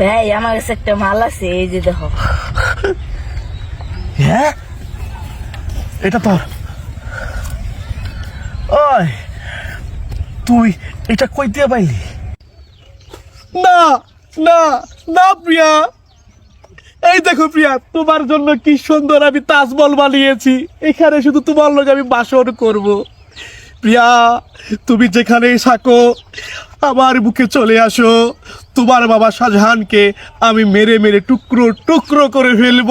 ভাই, আমার কাছে একটা মাল আছে, এই যে দেখো। হ্যাঁ? এটা তোর। ওই, তুই এটা কই দিয়ে পাইলি? না না না প্রিয়া। এই দেখো প্রিয়া, তোমার জন্য কি সুন্দর আমি তাজমহল বানিয়েছি। এখানে শুধু তোমার লোক আমি বাসন করব। প্রিয়া, তুমি যেখানেই থাকো, আমার বুকে চলে আসো। তোমার বাবা শাহজাহানকে আমি মেরে মেরে টুকরো টুকরো করে ফেলব।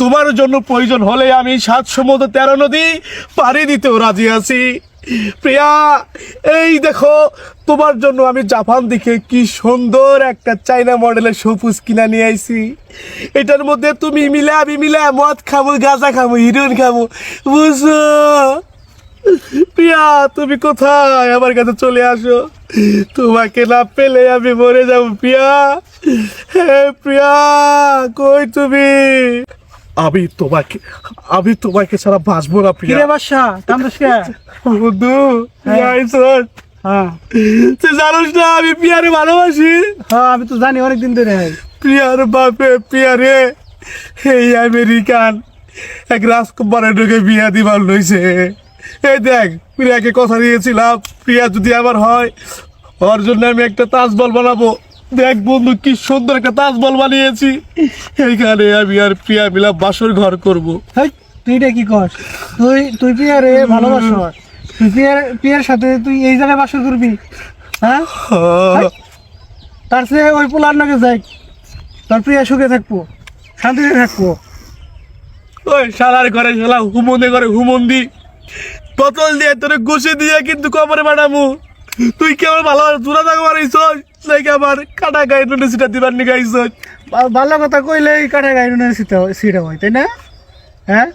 তোমার জন্য প্রয়োজন হলে আমি সাত সমুদ্র তেরো নদী পাড়ি দিতেও রাজি আছি। প্রিয়া, এই দেখো, তোমার জন্য আমি জাপান দেখে কি সুন্দর একটা চাইনা মডেলের সবুজ কিনা নিয়ে আইছি। এটার মধ্যে তুমি মিলে, আমি মিলে, মদ খাব, গাঁজা খাব, হিরোইন খাব। বুঝছ? প্রিয়া তুমি কোথায়? আমার কাছে চলে আসো। তোমাকে না পেলে আমি মরে যাব প্রিয়া। হে প্রিয়া কই তুমি? আমি তোমাকে আমি তোমাকে ছাড়া বাঁচবো না প্রিয়া। কিরে বাসা বন্ধু হ্যাঁ। হ্যাঁ। তুই জানোস না আমি প্রিয়ারে ভালোবাসি। হ্যাঁ আমি তো জানি অনেক দিন ধরে। প্রিয়ার বাপে প্রিয়ারে। এই আমেরিকান এক রাজকুমারের ঢুকে বিয়া দিবার লইছে। এই দেখ প্রিয়াকে কথা দিয়েছিলাম প্রিয়া যদি আবার হয় ওর জন্য আমি একটা তাজমহল বানাবো। দেখ বন্ধু কি সুন্দর একটা তাজমহল বানিয়েছি। এইখানে আমি আর প্রিয়া মিলা বাসর ঘর করব। হেই, তুই এটা কি কর তুই তুই পিয়ারে ভালোবাসো। তুই পিয়ার পিয়ার সাথে তুই এই জায়গায় বাসর করবি। হ্যাঁ? তার চেয়ে ওই পোলার নাকি যাই। তোর প্রিয়া সুখে থাকব শান্তিতে থাকব। ওই শালার ঘরে শালা হুমন্দে ঘরে হুমন্দি বোতল দিয়ে তোরে ঘষে দিয়ে কিন্তু কবরে বানামু তুই কেমন ভালো দূরা থাকো মারিস নাকি আমার কাটা গায়ে নুনে সিটা দিবার নি গাইছ ভালো কথা কইলে এই কাঠা গাইডুনের সিটা সিটা হয় তাই না? হ্যাঁ?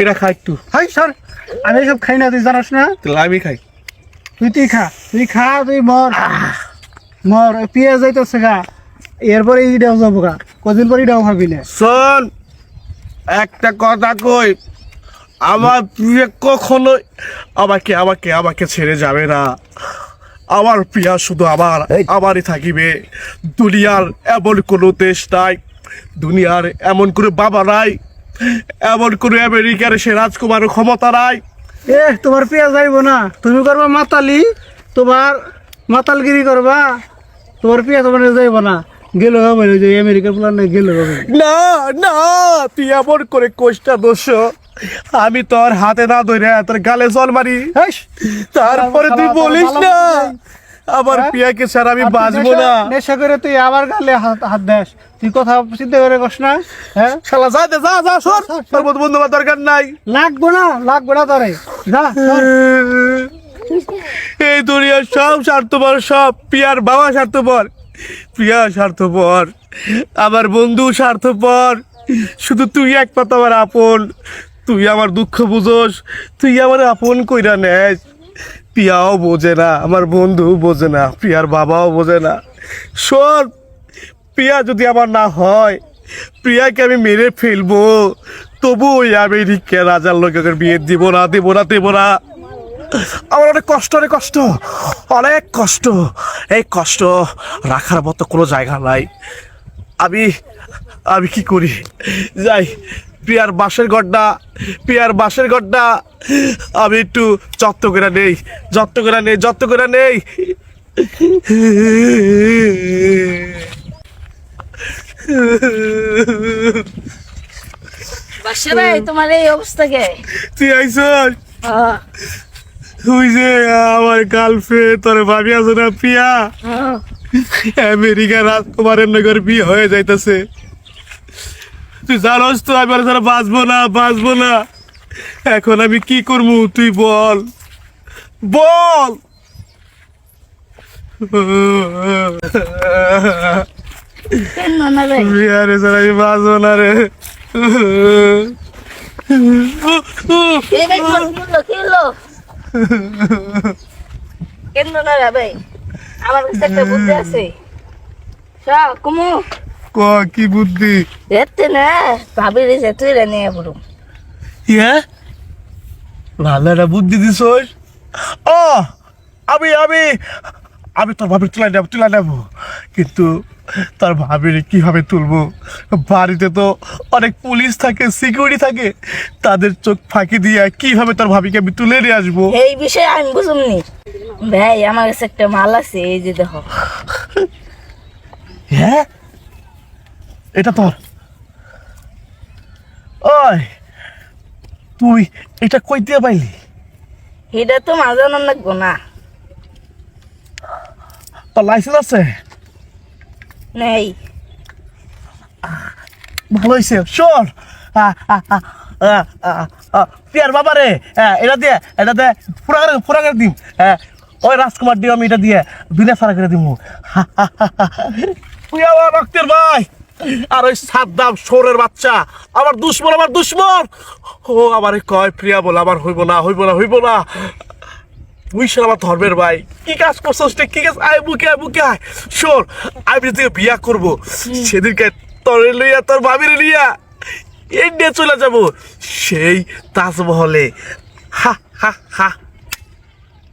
এটা খাই একটু। হাই সর। আমি এসব খাই না তুই জানাস না? তাহলে আমি খাই। তুই তুই খা তুই খা তুই মর। মর পেঁয়াজ যাইতেছে গা। এরপরে ইটাও যাব গা। কদিন পরে ইটাও খাবি না? শোন একটা কথা কই। আমার প্রিয় কখনো আমাকে আমাকে আমাকে ছেড়ে যাবে না। আমার প্রিয়া শুধু আমার আমারই থাকিবে। দুনিয়ার এমন কোনো দেশ নাই দুনিয়ার এমন কোনো বাবা নাই এমন কোনো আমেরিকার সে রাজকুমারের ক্ষমতা নাই। এ তোমার পেঁয়াজ যাইব না? তুমি করবা মাতালি তোমার মাতালগিরি করবা তোমার পেঁয়াজ তোমার যাইব না। গেল হবে যে আমেরিকার প্লান গেল হবে। না না তুই এমন করে কোষ্টা দোষ। আমি তোর হাতে না ধরে তোর গালে জল মারি। তারপরে তুই বলিস না। আমার হ্যাঁ? পিয়াকে ছাড়া আমি বাঁচবো না। নেশা করে তুই আবার গালে হাত হাত দেস। তুই কথা চিন্তা করে কস না হ্যাঁ? শালা যা দে, যা যা সর। তোর মতো বন্ধু দরকার নাই। লাগবো না লাগবো না তোরে। যা এই দুনিয়ার সব স্বার্থপর সব পিয়ার বাবা স্বার্থপর। প্রিয়া স্বার্থপর আমার বন্ধু স্বার্থপর। শুধু তুই একমাত্র আমার আপন। তুই আমার দুঃখ বুঝোস, তুই আমার আপন কইরা নেস। পিয়াও বোঝে না, আমার বন্ধু বোঝে না প্রিয়ার বাবাও বোঝে না। শোন প্রিয়া যদি আমার না হয় প্রিয়াকে আমি মেরে ফেলব। তবু ওই আমেরিকা রাজার লোকের বিয়ে দিব না দিব না দিব না। আমার অনেক কষ্ট অনেক কষ্ট অনেক কষ্ট। এই কষ্ট রাখার মতো কোনো জায়গা নাই। আমি আমি কি করি? যাই প্রিয়ার বাঁশের ঘরটা প্রিয়ার বাঁশের ঘরটা আমি একটু যত্ন করে নেই যত্ন করে নেই। যত্ন করে নেই তোমার এই তুই হ্যাঁ, তুই যে আমার গার্লফ্রেন্ড তোর ভাবি আছে না প্রিয়া হ্যাঁ। আমেরিকা রাজকুমারের নগর বিয়ে হয়ে যাইতেছে। তুই জানোস তো আমি আর বাঁচবো না বাঁচবো না। এখন আমি কি করব তুই বল। বল। ছাড়া আমি বাঁচবো না রে। এই ভাই কি হলো কি হলো? কেন না রে ভাই আমার কাছে একটা বুদ্ধি আছে। কুমু। ক কি বুদ্ধি? এতে না ভাবি রেছে তুই রে নিয়ে পড়ো ইয়ে ভালো একটা বুদ্ধি দিস ও আমি আমি আমি তোর ভাবির তুলাই নেব তুলাই নেব। কিন্তু তার ভাবিরে কীভাবে তুলবো? বাড়িতে তো অনেক পুলিশ থাকে সিকিউরিটি থাকে। তাদের চোখ ফাঁকি দিয়ে কীভাবে তার ভাবিকে আমি তুলে নিয়ে আসব? এই বিষয়ে আমি বুঝুমনি ভাই আমার কাছে একটা মাল আছে এই যে দেখো। হ্যাঁ এটা তোর। ওই তুই এটা কই দিয়ে পাইলি? এটা তো মাজানো লাগবো না। তোর লাইসেন্স আছে? নেই। ভালো হয়েছে শোন। পিয়ার বাবা রে এটা দিয়ে এটা দিয়ে পুরা করে পুরা করে দিম। ওই রাজকুমার দিয়ে আমি এটা দিয়ে বিনা সারা করে দিব রক্তের ভাই। আর ওই সাদ্দাম সোরের বাচ্চা আমার দুশ্মন আমার দুশ্মন। ও আমারে কয় প্রিয়া বলে আমার হইব না হইব না হইব না। তুই সে আমার ধর্মের ভাই। কি কাজ করছিস রে? কি কাজ? আয় বুকে আয় বুকে আয়। শোন আমি যদি বিয়া করব সেদিনকে তোর লইয়া তোর ভাবির লইয়া ইন্ডিয়া চলে যাব। সেই তাজমহলে। হা হা হা।